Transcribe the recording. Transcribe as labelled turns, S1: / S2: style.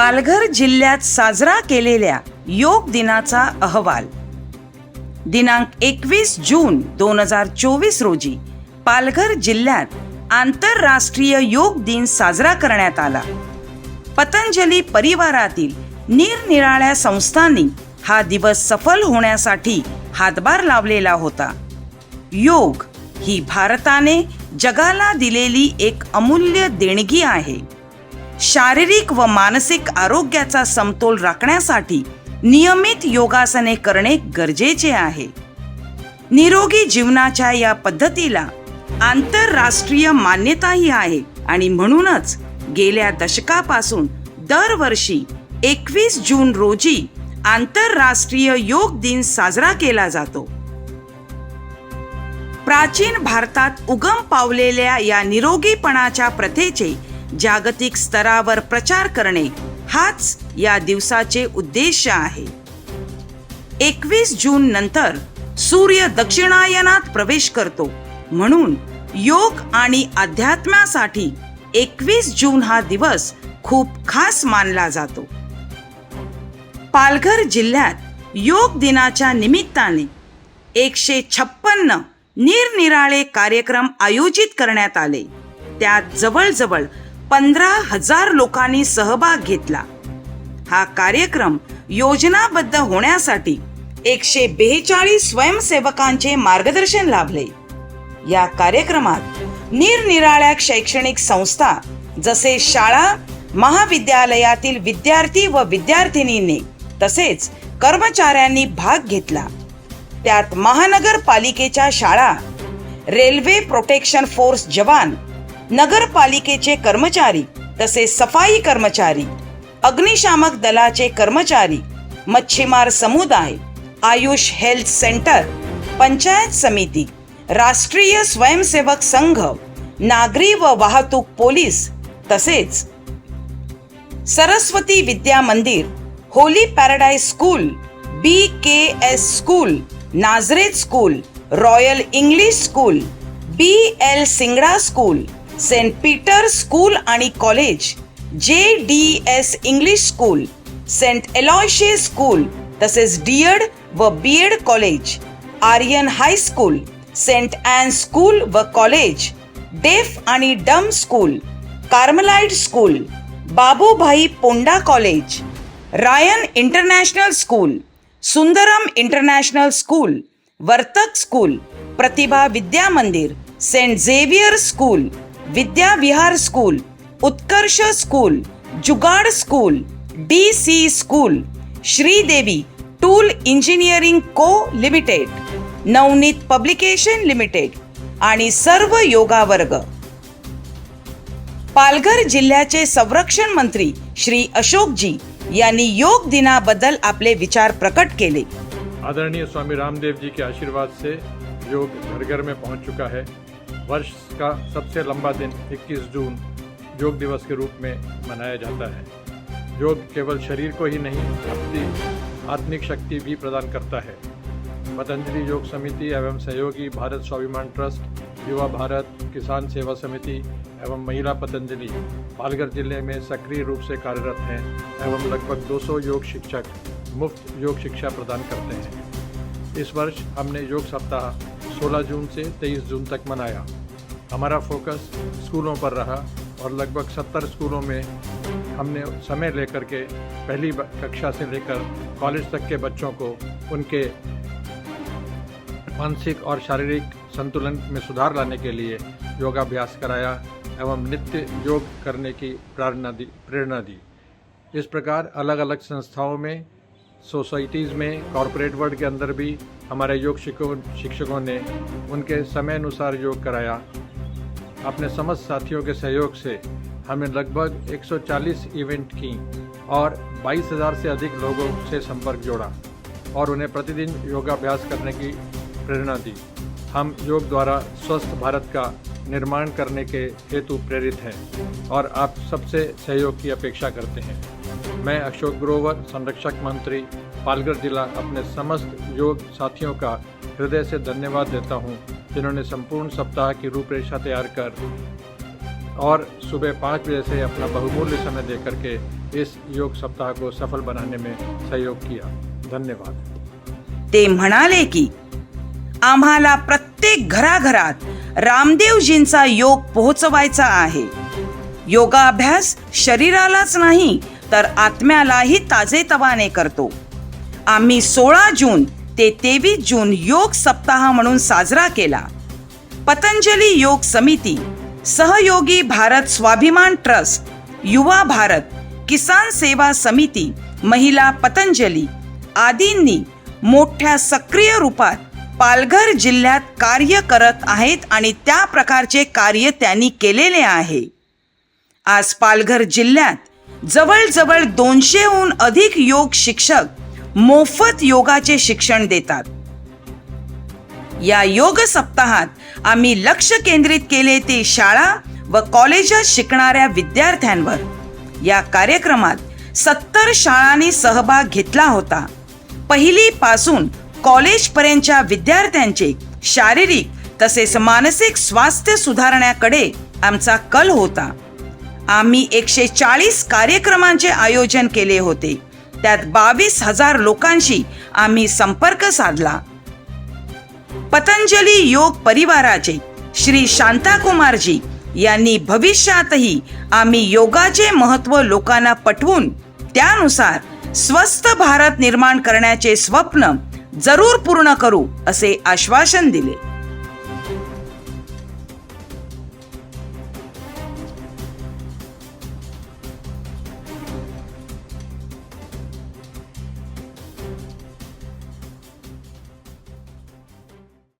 S1: पालघर जिल्ह्यात साजरा केलेल्या योग दिनाचा अहवाल. दिनांक एकवीस जून दोन हजार चोवीस रोजी पालघर जिल्ह्यात आंतरराष्ट्रीय योग दिन साजरा करण्यात आला. पतंजली परिवारातील निरनिराळ्या संस्थांनी हा दिवस सफल होण्यासाठी हातभार लावलेला होता. योग ही भारताने जगाला दिलेली एक अमूल्य देणगी आहे. शारीरिक व मानसिक आरोग्याचा समतोल राखण्यासाठी नियमित योगासने करणे गरजेचे आहे. निरोगी जीवनाच्या या पद्धतीला आंतरराष्ट्रीय मान्यताही आहे आणि म्हणूनच गेल्या दशकापासून दरवर्षी एकवीस जून रोजी आंतरराष्ट्रीय योग दिन साजरा केला जातो. प्राचीन भारतात उगम पावलेल्या या निरोगीपणाच्या प्रथेचे जागतिक स्तरावर प्रचार करणे हाच या दिवसाचे उद्देश आहे. एकवीस जून नंतर सूर्य दक्षिणायनात प्रवेश करतो. म्हणून योग आणि अध्यात्मासाठी एकवीस जून हा दिवस खूप खास मानला जातो. पालघर जिल्ह्यात योग दिनाच्या निमित्ताने एकशे छप्पन्न निरनिराळे कार्यक्रम आयोजित करण्यात आले. त्यात जवळजवळ पंधरा हजार लोकांनी सहभाग घेतला. हा कार्यक्रम योजनाबद्ध होण्यासाठी एकशे बेचाळीस स्वयंसेवकांचे मार्गदर्शन लाभले. या कार्यक्रमात निरनिराळ्या शैक्षणिक संस्था जसे शाळा महाविद्यालयातील विद्यार्थी व विद्यार्थिनींनी तसेच कर्मचाऱ्यांनी भाग घेतला. त्यात महानगरपालिकेच्या शाळा रेल्वे प्रोटेक्शन फोर्स जवान नगरपालिकेचे कर्मचारी तसेच सफाई कर्मचारी अग्निशामक दलाचे कर्मचारी मच्छीमार समुदाय आयुष हेल्थ सेंटर पंचायत समिती राष्ट्रीय स्वयंसेवक संघ नागरी व वाहतूक पोलीस तसेच Saraswati Vidya Mandir Holy Paradise School B K S School Nazareth School Royal English School B L Singda School Saint Peter School आणि College J D S English School Saint Aloysius School तसेच D.Ed व B Ed College Aryan high school Saint Ann School व college डेफ आणि Dumb School Carmelite School Babubhai Ponda College Ryan International School Sundaram International School Vartak School Pratibha Vidya Mandir Saint Xavier School Vidya Vihar School Utkarsh School Jugaad School D C School Shridevi Tool Engineering Co Limited Navneet Publication Limited आणि सर्व योगा वर्ग. पालघर जिल्ह्याचे संरक्षण मंत्री श्री अशोकजी यांनी योग दिनाबद्दल आपले विचार प्रकट केले.
S2: आदरणीय स्वामी रामदेव जी के आशीर्वाद से योग घर घर में पहुंच चुका है। वर्ष का सबसे लंबा दिन 21 जून, योग दिवस के रूप में मनाया जाता है। योग केवल शरीर को ही नहीं, अपनी आत्मिक शक्ति भी प्रदान करता है। पतंजलि योग समिति एवं सहयोगी भारत स्वाभिमान ट्रस्ट, युवा भारत किसान सेवा समिति एवं महिला पतंजलि पालघर ज़िले में सक्रिय रूप से कार्यरत हैं एवं लगभग 200 योग शिक्षक मुफ़्त योग शिक्षा प्रदान करते हैं। इस वर्ष हमने योग सप्ताह 16 जून से 23 जून तक मनाया। हमारा फोकस स्कूलों पर रहा और लगभग 70 स्कूलों में हमने समय लेकर के पहली कक्षा से लेकर कॉलेज तक के बच्चों को उनके मानसिक और शारीरिक संतुलन में सुधार लाने के लिए योगाभ्यास कराया एवं नित्य योग करने की प्रेरणा दी प्रेरणा दी। इस प्रकार अलग अलग संस्थाओं में सोसाइटीज़ में कॉरपोरेट वर्ल्ड के अंदर भी हमारे योग शिक्षकों ने उनके समय अनुसार योग कराया। अपने समस्त साथियों के सहयोग से हमें लगभग 140 इवेंट की और 22,000 से अधिक लोगों से संपर्क जोड़ा और उन्हें प्रतिदिन योगाभ्यास करने की प्रेरणा दी। हम योग द्वारा स्वस्थ भारत का निर्माण करने के हेतु प्रेरित हैं और आप सबसे सहयोग की अपेक्षा करते हैं। मैं अशोक ग्रोवर संरक्षक मंत्री पालघर जिला अपने समस्त योग साथियों का हृदय से धन्यवाद देता हूं जिन्होंने संपूर्ण सप्ताह की रूपरेखा तैयार कर और सुबह पाँच बजे से अपना बहुमूल्य समय दे करके इस योग सप्ताह को सफल बनाने में सहयोग किया। धन्यवाद।
S1: ते म्हणाले की आम्हाला प्रत्येक घराघरात रामदेवजींचा योग पोहोचवायचा आहे. योगाभ्यास शरीरालाच नाही तर आत्म्यालाही ताजेतवाने करतो. आम्ही सोळा जून ते तेवीस जून योग सप्ताह म्हणून साजरा केला. पतंजली योग समिती सहयोगी भारत स्वाभिमान ट्रस्ट युवा भारत किसान सेवा समिती महिला पतंजली आदींनी मोठ्या सक्रिय रूपात पालघर जिल्ह्यात कार्य करत आहेत आणि त्या प्रकारचे कार्य त्यांनी केलेले आहे. आज पालघर जिल्ह्यात जवळजवळ दोनशेहून अधिक योग शिक्षक मोफत योगाचे शिक्षण देतात. या योग सप्ताहात आम्ही लक्ष केंद्रित केले ते शाळा व कॉलेजात शिकणाऱ्या विद्यार्थ्यांवर. या कार्यक्रमात सत्तर शाळांनी सहभाग घेतला होता. पहिली पासून कॉलेज पर्यंतच्या विद्यार्थ्यांचे शारीरिक तसेच मानसिक स्वास्थ्य सुधारण्याकडे आमचा कल होता. आम्ही एकशे चाळीस कार्यक्रमांचे आयोजन केले होते. त्यात बावीस हजार लोकांशी आम्ही संपर्क साधला. पतंजली योग परिवाराचे श्री शांताकुमारजी यांनी भविष्यातही आम्ही योगाचे महत्त्व लोकांना पटवून त्यानुसार स्वस्थ भारत निर्माण करण्याचे स्वप्न जरूर पूर्ण करू असे आश्वासन दिले.